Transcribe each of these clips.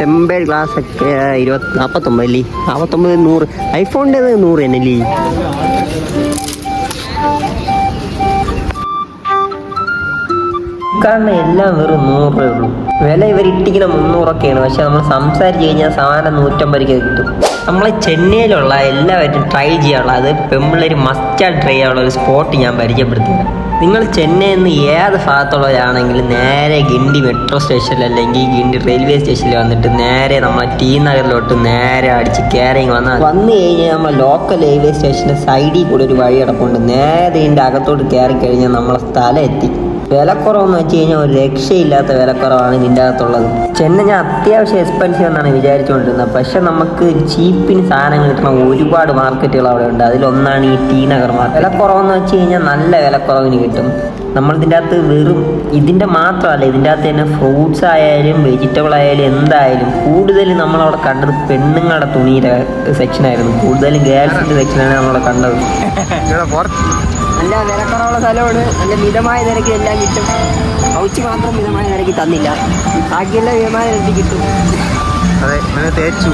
Tempered glass ഒക്കെ ഇരുപത്തി നാൽപ്പത്തൊമ്പത് അല്ലേ നാൽപ്പത്തൊമ്പത് നൂറ്. ഐഫോണിന്റെ നൂറ് തന്നെ അല്ലേ കാണുന്ന എല്ലാം വെറും നൂറ് ഉള്ളൂ. വില ഇവർ ഇട്ടിക്കുന്ന മുന്നൂറൊക്കെയാണ്. പക്ഷെ നമ്മൾ സംസാരിച്ച് കഴിഞ്ഞാൽ സാധനം നൂറ്റമ്പത് രൂപ കിട്ടും. നമ്മൾ ചെന്നൈയിലുള്ള എല്ലാവരും ട്രൈ ചെയ്യാനുള്ള അത് പെമ്പിള്ളേർ മസ്റ്റായിട്ട് ട്രൈ ചെയ്യാനുള്ള ഒരു സ്പോട്ട് ഞാൻ പരിചയപ്പെടുത്തിയത്. നിങ്ങൾ ചെന്നൈയിൽ നിന്ന് ഏത് ഭാഗത്തുള്ളവരാണെങ്കിലും നേരെ ഗിണ്ടി മെട്രോ സ്റ്റേഷനിൽ അല്ലെങ്കിൽ ഗിണ്ടി റെയിൽവേ സ്റ്റേഷനിൽ വന്നിട്ട് നേരെ നമ്മളെ ടി നഗറിലോട്ട് നേരെ അടിച്ച് കയറി വന്നാൽ വന്നു കഴിഞ്ഞാൽ നമ്മൾ ലോക്കൽ റെയിൽവേ സ്റ്റേഷന്റെ സൈഡിൽ കൂടെ ഒരു വഴി കിടപ്പുണ്ട് നേരെ ഇതിന്റെ അകത്തോട്ട് കയറി കഴിഞ്ഞാൽ നമ്മളെ സ്ഥലം എത്തി. വിലക്കുറവെന്ന് വെച്ച് കഴിഞ്ഞാൽ ഒരു രക്ഷയില്ലാത്ത വിലക്കുറവാണ് ഇതിന്റെ അകത്തുള്ളത്. ചെന്നൈ ഞാൻ അത്യാവശ്യം എക്സ്പെൻസീവ് എന്നാണ് വിചാരിച്ചുകൊണ്ടിരുന്നത്. പക്ഷെ നമുക്ക് ചീപ്പിന് സാധനങ്ങൾ കിട്ടുന്ന ഒരുപാട് മാർക്കറ്റുകൾ അവിടെ ഉണ്ട്. അതിലൊന്നാണ് ഈ ടി നഗർ മാർക്കറ്റ് വിലക്കുറവെന്ന് വെച്ച് കഴിഞ്ഞാൽ നല്ല വിലക്കുറവിന് കിട്ടും. നമ്മളിതിന്റെ അകത്ത് വെറും ഇതിന്റെ മാത്രമല്ല ഇതിന്റെ അകത്ത് തന്നെ ഫ്രൂട്ട്സ് ആയാലും വെജിറ്റബിൾ ആയാലും എന്തായാലും കൂടുതലും നമ്മളവിടെ കണ്ടത് പെണ്ണുങ്ങളുടെ തുണിയുടെ സെക്ഷനായിരുന്നു കൂടുതലും ഗേൾസിന്റെ സെക്ഷനാണ് നമ്മളവിടെ കണ്ടത്. നല്ല വിലക്കുറവുള്ള സ്ഥലമാണ്. നല്ല മിതമായ നിരക്കിൽ എല്ലാം കിട്ടും. പൗച്ച് മാത്രം മിതമായ നിരക്കിൽ തന്നില്ല. ബാക്കിയെല്ലാം മിതമായ നിരക്കിൽ കിട്ടും. അതെ അങ്ങനെ തേച്ചു.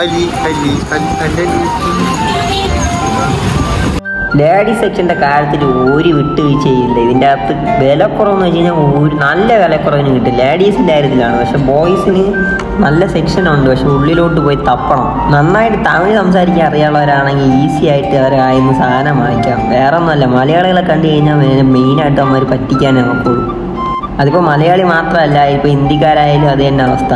അരി അരി അല്ലി ലേഡി സെക്ഷന്റെ കാര്യത്തിൽ ഒരു വിട്ടുവീഴ്ചയില്ല ഇതിന്റെ അകത്ത് വിലക്കുറവെന്ന് വെച്ച് കഴിഞ്ഞാൽ ഒരു നല്ല വിലക്കുറവിന് കിട്ടും. ലേഡീസിന്റെ കാര്യത്തിലാണ്. പക്ഷെ ബോയ്സിന് നല്ല സെക്ഷനുണ്ട് പക്ഷെ ഉള്ളിലോട്ട് പോയി തപ്പണം. നന്നായിട്ട് തമിഴ് സംസാരിക്കാൻ അറിയാവുന്നവരാണെങ്കിൽ ഈസി ആയിട്ട് അവരെ ആയിരുന്നു സാധനം വാങ്ങിക്കാം. വേറെ ഒന്നുമല്ല മലയാളികളെ കണ്ടു കഴിഞ്ഞാൽ മെയിനായിട്ട് അവർ പറ്റിക്കാനേ നോക്കുള്ളൂ. അതിപ്പോൾ മലയാളി മാത്രമല്ല ഇപ്പോൾ ഹിന്ദിക്കാരായാലും അത് തന്നെ അവസ്ഥ.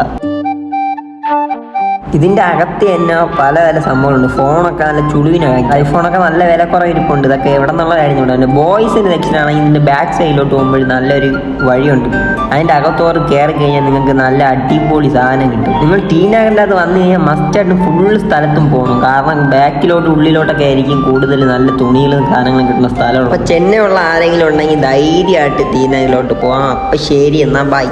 ഇതിന്റെ അകത്ത് തന്നെ പല പല സംഭവങ്ങളുണ്ട്. ഫോണൊക്കെ നല്ല ചുളുവിനായി. ഐഫോണൊക്കെ നല്ല വില കുറവിരിപ്പുണ്ട്. ഇതൊക്കെ എവിടെ നിന്നുള്ള കാര്യം കൊണ്ടാണ് ബോയ്സിന്റെ സെക്ഷൻ ഇതിന്റെ ബാക്ക് സൈഡിലോട്ട് പോകുമ്പോൾ നല്ലൊരു വഴിയുണ്ട്. അതിന്റെ അകത്തോറ് കയറി കഴിഞ്ഞാൽ നിങ്ങൾക്ക് നല്ല അടിപൊളി സാധനം കിട്ടും. നിങ്ങൾ ടീനാകന്റെ അത് വന്നു കഴിഞ്ഞാൽ മസ്റ്റായിട്ട് ഫുൾ സ്ഥലത്തും പോകണം. കാരണം ബാക്കിലോട്ട് ഉള്ളിലോട്ടൊക്കെ ആയിരിക്കും കൂടുതൽ നല്ല തുണികളും സാധനങ്ങളും കിട്ടുന്ന സ്ഥലമാണ് അപ്പോൾ ചെന്നൈ ഉള്ള ആരെങ്കിലും ഉണ്ടെങ്കിൽ ധൈര്യമായിട്ട് ടീനാകിലോട്ട് പോകാം. അപ്പം ശരി എന്നാൽ ബൈ